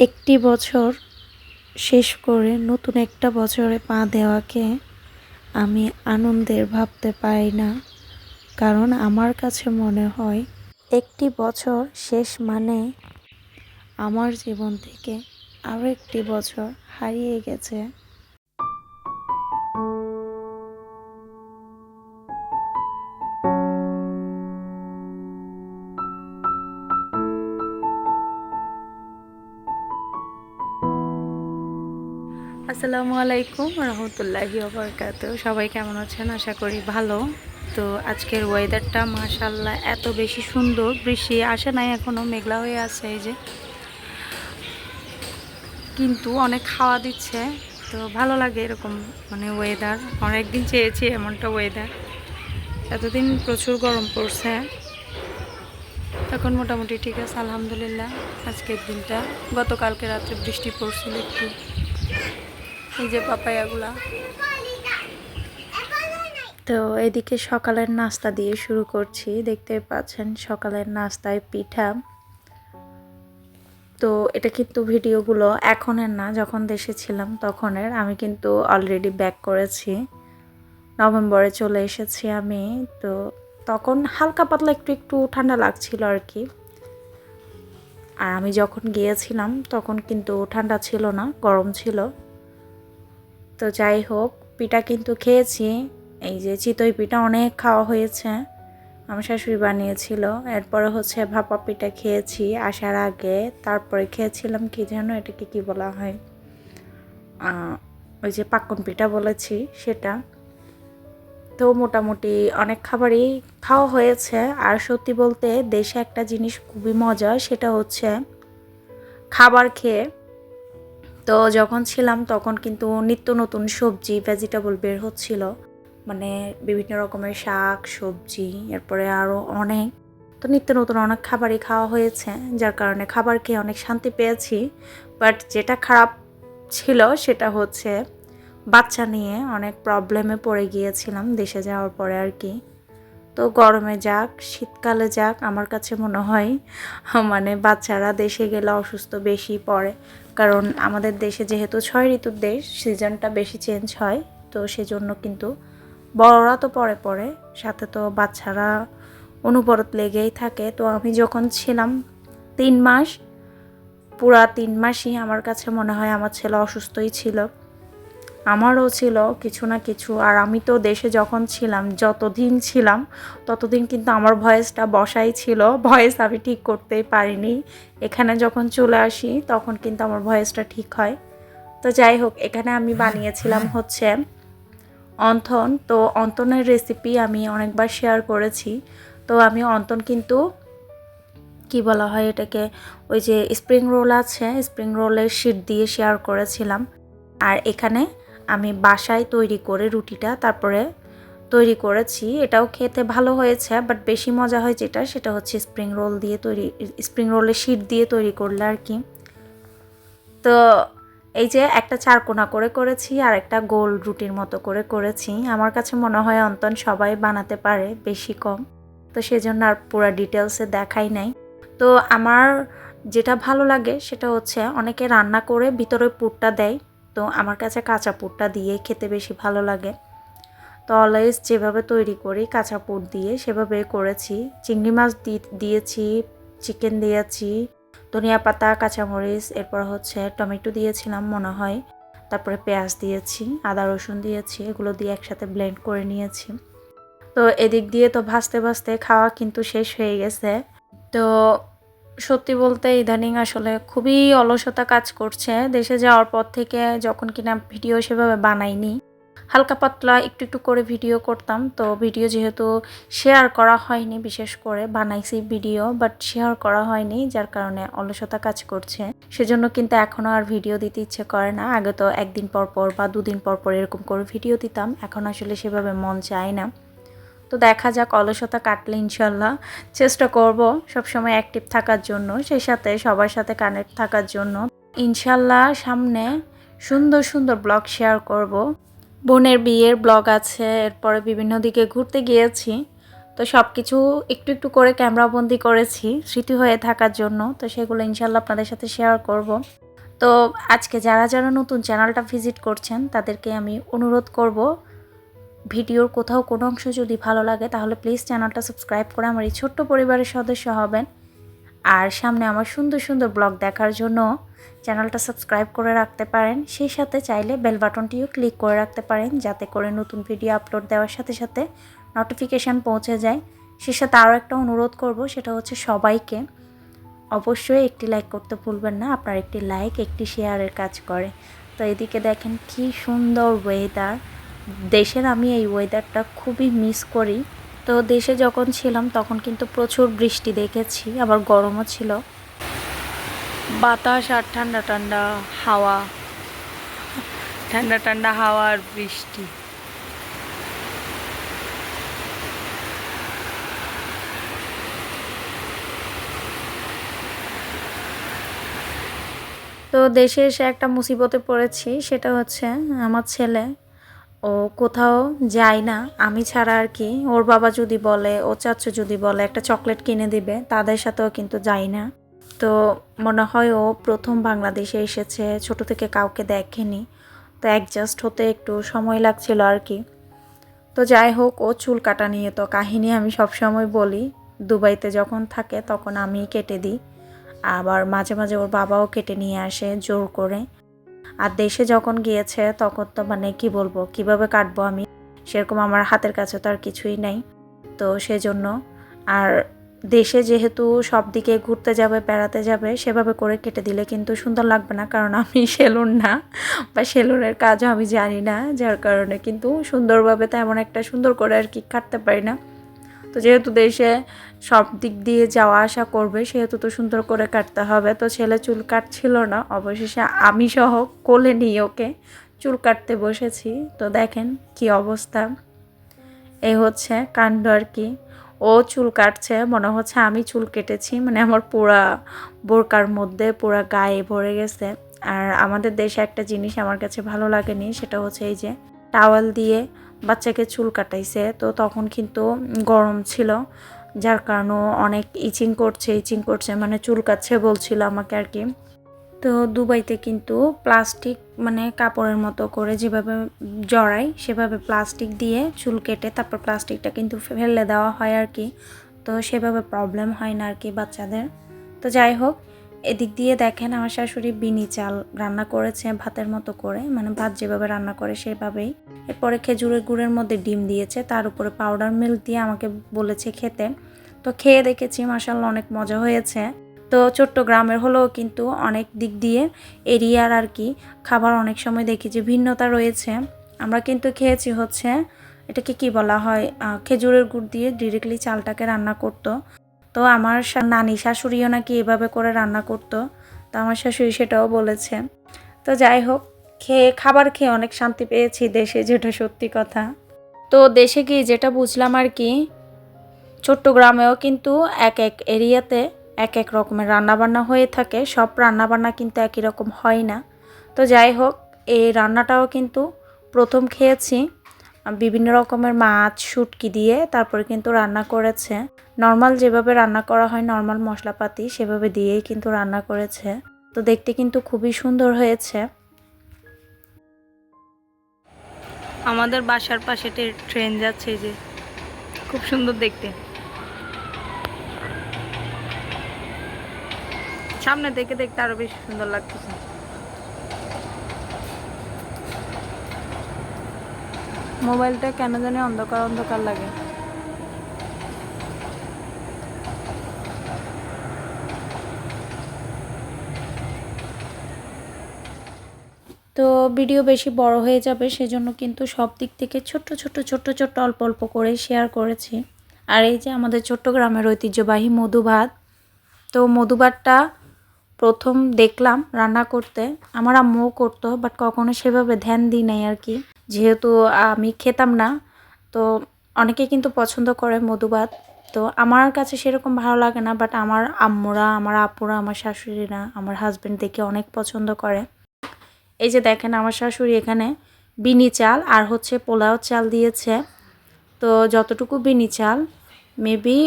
একটি বছর শেষ করে নতুন একটা বছরে পা দেওয়াকে আমি আনন্দের ভাবতে পারি না। কারণ আমার কাছে মনে হয়, একটি বছর শেষ মানে আমার জীবন থেকে আরও একটি বছর হারিয়ে গেছে। আসসালামু আলাইকুম রহমতুল্লাহি ওবরকাত সবাই কেমন আছেন? আশা করি ভালো। তো আজকের ওয়েদারটা মাশাল্লাহ এত বেশি সুন্দর। বৃষ্টি আসে নাই এখনও মেঘলা হয়ে আছে এই যে। কিন্তু অনেক খাওয়া দিচ্ছে, তো ভালো লাগে এরকম মানে ওয়েদার অনেকদিন চেয়েছি এমনটা ওয়েদার এতদিন প্রচুর গরম পড়ছে। এখন মোটামুটি ঠিক আছে, আলহামদুলিল্লাহ। আজকের দিনটা, গতকালকে রাত্রে বৃষ্টি পড়ছিল একটু। যে পাপায়াগুলা। তো এদিকে সকালের নাস্তা দিয়ে শুরু করছি। দেখতে পাচ্ছেন সকালের নাস্তায় পিঠা। তো এটা কিন্তু ভিডিওগুলো এখনের না, যখন দেশে ছিলাম তখনের। আমি কিন্তু অলরেডি ব্যাক করেছি। নভেম্বরে চলে এসেছি আমি। তো তখন হালকা পাতলা একটু একটু ঠান্ডা লাগছিল আর কি। আর আমি যখন গিয়েছিলাম তখন কিন্তু ঠান্ডা ছিল না, গরম ছিল। তো যাই হোক, পিঠা কিন্তু খেয়েছি। এই যে চিতই পিঠা অনেক খাওয়া হয়েছে, আমার শাশুড়ি বানিয়েছিল। এরপরে হচ্ছে ভাপা পিঠা খেয়েছি আসার আগে। তারপরে খেয়েছিলাম কি যেন, এটাকে কি বলা হয়? ওই যে পাক্কন পিঠা বলেছি সেটা। তো মোটামুটি অনেক খাবারই খাওয়া হয়েছে। আর সত্যি বলতে দেশে একটা জিনিস খুবই মজা সেটা হচ্ছে খাবার খেয়ে তো যখন ছিলাম তখন কিন্তু নিত্য নতুন সবজি ভেজিটেবল বের হচ্ছিল। মানে বিভিন্ন রকমের শাক, সবজি, এরপরে আরও অনেক। তো নিত্য নতুন অনেক খাবারই খাওয়া হয়েছে, যার কারণে খাবার খেয়ে অনেক শান্তি পেয়েছি। বাট যেটা খারাপ ছিল সেটা হচ্ছে, বাচ্চা নিয়ে অনেক প্রবলেমে পড়ে গিয়েছিলাম দেশে যাওয়ার পরে আর কি। তো গরমে যাক, শীতকালে যাক, আমার কাছে মনে হয় মানে বাচ্চারা দেশে গেলে অসুস্থ বেশি পড়ে। কারণ আমাদের দেশে যেহেতু ছয় ঋতুর দেশ, সিজনটা বেশি চেঞ্জ হয়, তো সেজন্য কিন্তু বড়রা তো পরে পরে সাথে তো বাচ্চারা অনুপরত লেগেই থাকে। তো আমি যখন ছিলাম তিন মাস, পুরা তিন মাসই আমার কাছে মনে হয় আমার ছেলে অসুস্থই ছিল। আমারও ছিল কিছু না কিছু। আর আমি তো দেশে যখন ছিলাম, যতদিন ছিলাম, ততদিন কিন্তু আমার ভয়েসটা বসাই ছিল। ভয়েস আমি ঠিক করতেই পারিনি। এখানে যখন চলে আসি, তখন কিন্তু আমার ভয়েসটা ঠিক হয়। তো যাই হোক, এখানে আমি বানিয়েছিলাম হচ্ছে অন্থন তো অন্তনের রেসিপি আমি অনেকবার শেয়ার করেছি। তো আমি অন্তন কিন্তু কি বলা হয় এটাকে, ওই যে স্প্রিং রোল আছে স্প্রিং রোলের শিট দিয়ে শেয়ার করেছিলাম। আর এখানে আমি বাসায় তৈরি করে রুটিটা তারপরে তৈরি করেছি। এটাও খেতে ভালো হয়েছে বাট বেশি মজা হয় যেটা, সেটা হচ্ছে স্প্রিং রোল দিয়ে তৈরি স্প্রিং রোলের শিট দিয়ে তৈরি করলে আর কি। তো এই যে একটা চারকোনা করে করেছি আর একটা গোল রুটির মতো করে করেছি। আমার কাছে মনে হয় অন্তন সবাই বানাতে পারে বেশি কম, তো সেজন্য আর পুরো ডিটেলসে দেখাই নাই। তো আমার যেটা ভালো লাগে সেটা হচ্ছে অনেকে রান্না করে ভিতরে পুরটা দেয় তো আমার কাছে কাঁচা পুরটা দিয়ে খেতে বেশি ভালো লাগে। তো অলওয়েজ যেভাবে তৈরি করি কাঁচা পুর দিয়ে সেভাবে করেছি। চিংড়ি মাছ দিয়েছি, চিকেন দিয়েছি, ধনিয়া পাতা, কাঁচামরিচ, এরপর হচ্ছে টমেটো দিয়েছিলাম মনে হয়। তারপরে পেঁয়াজ দিয়েছি, আদা, রসুন দিয়েছি, এগুলো দিয়ে একসাথে ব্লেন্ড করে নিয়েছি। তো এদিক দিয়ে তো ভাজতে ভাজতে খাওয়া কিন্তু শেষ হয়ে গেছে। তো সত্যি বলতে ইদানিং আসলে খুবই অলসতা কাজ করছে। দেশে যাওয়ার পর থেকে যখন কিনা ভিডিও সেভাবে বানাইনি, হালকা পাতলা একটু একটু করে ভিডিও করতাম। তো ভিডিও যেহেতু শেয়ার করা হয়নি, বিশেষ করে বানাইছি ভিডিও বাট শেয়ার করা হয়নি, যার কারণে অলসতা কাজ করছে। সেজন্য কিন্তু এখনও আর ভিডিও দিতে ইচ্ছে করে না। আগে তো একদিন পর পর বা দুদিন পর পর এরকম করে ভিডিও দিতাম। এখন আসলে সেভাবে মন চায় না। তো দেখা যাক, অলসতা কাটলে ইনশাল্লাহ চেষ্টা করব সবসময় অ্যাক্টিভ থাকার জন্য, সেই সাথে সবার সাথে কানেক্ট থাকার জন্য। ইনশাল্লাহ সামনে সুন্দর সুন্দর ব্লগ শেয়ার করব। বোনের বিয়ের ব্লগ আছে, এরপরে বিভিন্ন দিকে ঘুরতে গিয়েছি। তো সব কিছু একটু একটু করে ক্যামেরাবন্দি করেছি, স্মৃতি হয়ে থাকার জন্য। তো সেগুলো ইনশাল্লাহ আপনাদের সাথে শেয়ার করব। তো আজকে যারা যারা নতুন চ্যানেলটা ভিজিট করছেন, তাদেরকে আমি অনুরোধ করব ভিডিওর কোথাও কোনো অংশ যদি ভালো লাগে, তাহলে প্লিজ চ্যানেলটা সাবস্ক্রাইব করে আমার এই ছোট্ট পরিবারের সদস্য হবেন। আর সামনে আমার সুন্দর সুন্দর ব্লগ দেখার জন্য চ্যানেলটা সাবস্ক্রাইব করে রাখতে পারেন। সেই সাথে চাইলে বেল বাটনটিও ক্লিক করে রাখতে পারেন, যাতে করে নতুন ভিডিও আপলোড দেওয়ার সাথে সাথে নোটিফিকেশান পৌঁছে যায়। সে সাথে আরও একটা অনুরোধ করব, সেটা হচ্ছে সবাইকে। অবশ্যই একটি লাইক করতে ভুলবেন না, আপনার একটি লাইক একটি শেয়ারের কাজ করে। তো এদিকে দেখেন কি সুন্দর ওয়েদার দেশের আমি এই ওয়েদারটা খুবই মিস করি। তো দেশে যখন ছিলাম তখন কিন্তু প্রচুর বৃষ্টি দেখেছি আবার গরমও ছিল। বাতাস আর ঠান্ডা ঠান্ডা হাওয়া। ঠান্ডা ঠান্ডা হাওয়া আর বৃষ্টি। তো দেশে এসে একটা মুসিবতে পড়েছি সেটা হচ্ছে আমার ছেলে। ও কোথাও যায় না। আমি ছাড়া আর কি। ওর বাবা যদি বলে ও চাচু যদি বলে, একটা চকলেট কিনে দিবে, তাদের সাথেও কিন্তু যাই না। তো মনে হয় ও প্রথম বাংলাদেশে এসেছে, ছোট থেকে কাউকে দেখেনি। তো অ্যাডজাস্ট হতে একটু সময় লাগছিল আর কি। তো যাই হোক, ও চুল কাটা নিয়ে তো কাহিনী আমি সবসময় বলি। দুবাইতে যখন থাকে, তখন আমি কেটে দিই। আবার মাঝে মাঝে ওর বাবাও কেটে নিয়ে আসে, জোর করে। আর দেশে যখন গিয়েছে, তখন তো মানে কি বলব, কীভাবে কাটবো আমি? সেরকম আমার হাতের কাছে তো আর কিছুই নাই। তো সেজন্য আর দেশে যেহেতু সব দিকে ঘুরতে যাবে, বেড়াতে যাবে, সেভাবে করে কেটে দিলে কিন্তু সুন্দর লাগবে না। কারণ আমি সেলুন না বা সেলুনের কাজও আমি জানি না, যার কারণে কিন্তু সুন্দরভাবে তেমন একটা সুন্দর করে আর কি কাটতে পারি না। তো যেহেতু দেশে সব দিক দিয়ে যাওয়া আসা করবে, সেহেতু তো সুন্দর করে কাটতে হবে। তো ছেলে চুল কাটছিল না, অবশেষে আমি সহ কোলে নিয়ে ওকে চুল কাটতে বসেছি। তো দেখেন কি অবস্থা। এই হচ্ছে কাণ্ড আর কি। ও চুল কাটছে, মনে হচ্ছে আমি চুল কেটেছি মানে আমার পুরা বোরকার মধ্যে পুরা গায়ে ভরে গেছে। আর আমাদের দেশে একটা জিনিস আমার কাছে ভালো লাগেনি, সেটা হচ্ছে এই যে টাওয়াল দিয়ে বাচ্চাকে চুল কাটাইছে, তো তখন কিন্তু গরম ছিল, যার কারণে অনেক ইচিং করছে ইচিং করছে মানে চুল কাটছে বলছিল আমাকে আর কি। তো দুবাইতে কিন্তু প্লাস্টিক মানে কাপড়ের মতো করে যেভাবে জড়াই সেভাবে প্লাস্টিক দিয়ে চুল কেটে তারপর প্লাস্টিকটা কিন্তু ফেলে দেওয়া হয় আর কি। তো সেভাবে প্রবলেম হয় না আর কি বাচ্চাদের। তো যাই হোক, এদিক দিয়ে দেখেন আমার শাশুড়ি বিনি চাল রান্না করেছে ভাতের মতো করে মানে ভাত যেভাবে রান্না করে সেভাবেই। এরপরে খেজুরের গুড়ের মধ্যে ডিম দিয়েছে, তার উপরে পাউডার মিল্ক দিয়ে আমাকে বলেছে খেতে। তো খেয়ে দেখেছি মাসাল্লাহ অনেক মজা হয়েছে। তো চট্টগ্রামের হলেও কিন্তু অনেক দিক দিয়ে এরিয়ার আর কি খাবার অনেক সময় দেখি যে ভিন্নতা রয়েছে। আমরা কিন্তু খেয়েছি হচ্ছে, এটাকে কি বলা হয় খেজুরের গুড় দিয়ে ডিরেক্টলি চালটাকে রান্না করতো। তো আমার নানি শাশুড়িও নাকি এভাবে করে রান্না করতো, তো আমার শাশুড়ি সেটাও বলেছে। তো যাই হোক খেয়ে, খাবার খেয়ে অনেক শান্তি পেয়েছি দেশে, যেটা সত্যি কথা। তো দেশে গিয়ে যেটা বুঝলাম আর কি, চট্টগ্রামেও কিন্তু এক এক এরিয়াতে এক এক রকমের রান্নাবান্না হয়ে থাকে। সব রান্নাবান্না কিন্তু একই রকম হয় না। তো যাই হোক, এই রান্নাটাও কিন্তু প্রথম খেয়েছি। বিভিন্ন রকমের মাছ, শুটকি দিয়ে তারপরে কিন্তু রান্না করেছে। নর্মাল যেভাবে রান্না করা হয়, নর্মাল মশলাপাতি সেভাবে দিয়েই কিন্তু রান্না করেছে। তো দেখতে কিন্তু খুবই সুন্দর হয়েছে। আমাদের বাসার পাশে ট্রেন যাচ্ছে যে। খুব সুন্দর দেখতে। সামনে দেখে দেখতে আরও বেশি সুন্দর লাগতেছে। মোবাইলটা কেন জানি অন্ধকার অন্ধকার লাগে। তো ভিডিও বেশি বড় হয়ে যাবে সেজন্য কিন্তু সব দিক থেকে ছোট্ট ছোট্ট ছোট্ট ছোট্ট অল্প অল্প করে শেয়ার করেছি। আর এই যে আমাদের চট্টগ্রামের ঐতিহ্যবাহী মধুভাত তো মধুভাতটা প্রথম দেখলাম রান্না করতে। আমার আম্মুও করতো বাট কখনো সেভাবে ধ্যান দিই নাই আর কি। যেহেতু আমি খেতাম না, তো অনেকে কিন্তু পছন্দ করে মধুভাত তো আমার কাছে সেরকম ভালো লাগে না বাট আমার আম্মুরা, আমার আপুরা, আমার শাশুড়িরা, আমার হাজব্যান্ড দেখে অনেক পছন্দ করে। এই যে দেখেন আমার শাশুড়ি এখানে বিনি চাল আর হচ্ছে পোলাও চাল দিয়েছে। তো যতটুকু বিনি চাল মেবি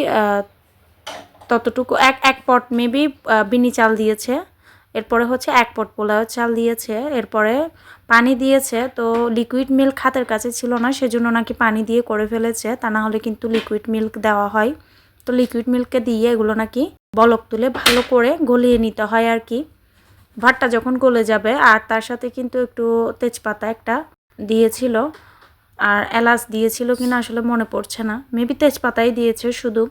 ততটুকু এক এক পট মেবি বিনি চাল দিয়েছে। এরপরে হচ্ছে এক পট পোলাও চাল দিয়েছে। এরপরে পানি দিয়েছে। তো লিকুইড মিল্ক হাতের কাছে ছিল না, সেজন্য নাকি পানি দিয়ে করে ফেলেছে। তা না হলে কিন্তু লিকুইড মিল্ক দেওয়া হয়। তো লিকুইড মিল্ককে দিয়ে এগুলো নাকি বলক তুলে ভালো করে গলিয়ে নিতে হয় আর কি। ভাতটা যখন গলে যাবে, আর তার সাথে কিন্তু একটু তেজপাতা একটা দিয়েছিল, আর এলাচ দিয়েছিল কিনা আসলে মনে পড়ছে না। মেবি তেজপাতাই দিয়েছে শুধু।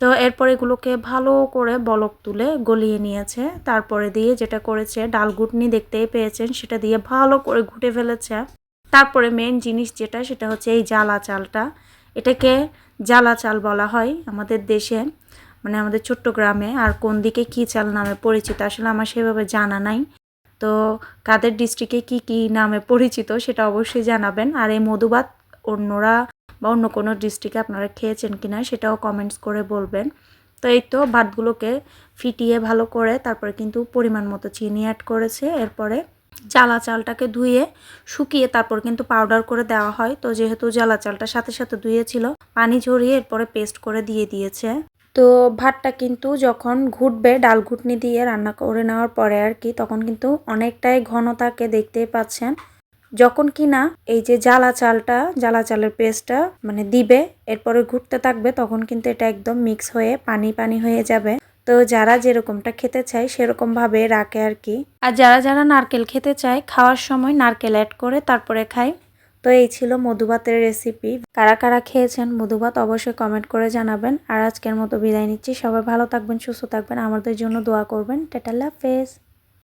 তো এরপর এগুলোকে ভালো করে বলক তুলে গলিয়ে নিয়েছে। তারপরে দিয়ে যেটা করেছে, ডাল ঘুটনি দেখতেই পেয়েছেন, সেটা দিয়ে ভালো করে ঘুটে ফেলেছে। তারপরে মেন জিনিস যেটা, সেটা হচ্ছে এই জ্বালা চালটা। এটাকে জ্বালা চাল বলা হয় আমাদের দেশে। মানে আমাদের ছোট্ট গ্রামে আর কোন দিকে কী চাল নামে পরিচিত আসলে আমার সেভাবে জানা নাই। তো কাদের ডিস্ট্রিক্টে কি কি নামে পরিচিত সেটা অবশ্যই জানাবেন। আর এই মধুবাত অন্যরা বা অন্য কোনো ডিস্ট্রিক্টে আপনারা খেয়েছেন কি না সেটাও কমেন্টস করে বলবেন। তো এই তো ভাতগুলোকে ফিটিয়ে ভালো করে তারপরে কিন্তু পরিমাণ মতো চিনি অ্যাড করেছে। এরপরে জ্বালা চালটাকে ধুয়ে শুকিয়ে তারপর কিন্তু পাউডার করে দেওয়া হয়। তো যেহেতু জ্বালা চালটা সাথে সাথে ধুয়েছিল, পানি ঝরিয়ে এরপরে পেস্ট করে দিয়ে দিয়েছে। তো ভাতটা কিন্তু যখন ঘুটবে, ডাল ঘুটনি দিয়ে রান্না করে নেওয়ার পরে আর কি, তখন কিন্তু অনেকটাই ঘন থাকে দেখতেই পাচ্ছেন। যখন কি না এই যে জ্বালা চালটা, জ্বালা চালের পেস্টটা মানে দিবে, এরপরে ঘুরতে থাকবে, তখন কিন্তু এটা একদম মিক্স হয়ে পানি পানি হয়ে যাবে। তো যারা যেরকমটা খেতে চায় সেরকম ভাবে রাখে আর কি। আর যারা যারা নারকেল খেতে চায়, খাওয়ার সময় নারকেল অ্যাড করে তারপরে খায়। তো এই ছিল মধুভাতের রেসিপি কারা কারা খেয়েছেন মধুভাত অবশ্যই কমেন্ট করে জানাবেন। আর আজকের মতো বিদায় নিচ্ছি। সবাই ভালো থাকবেন, সুস্থ থাকবেন। আমাদের জন্য দোয়া করবেন। টেটাল্লা ফেস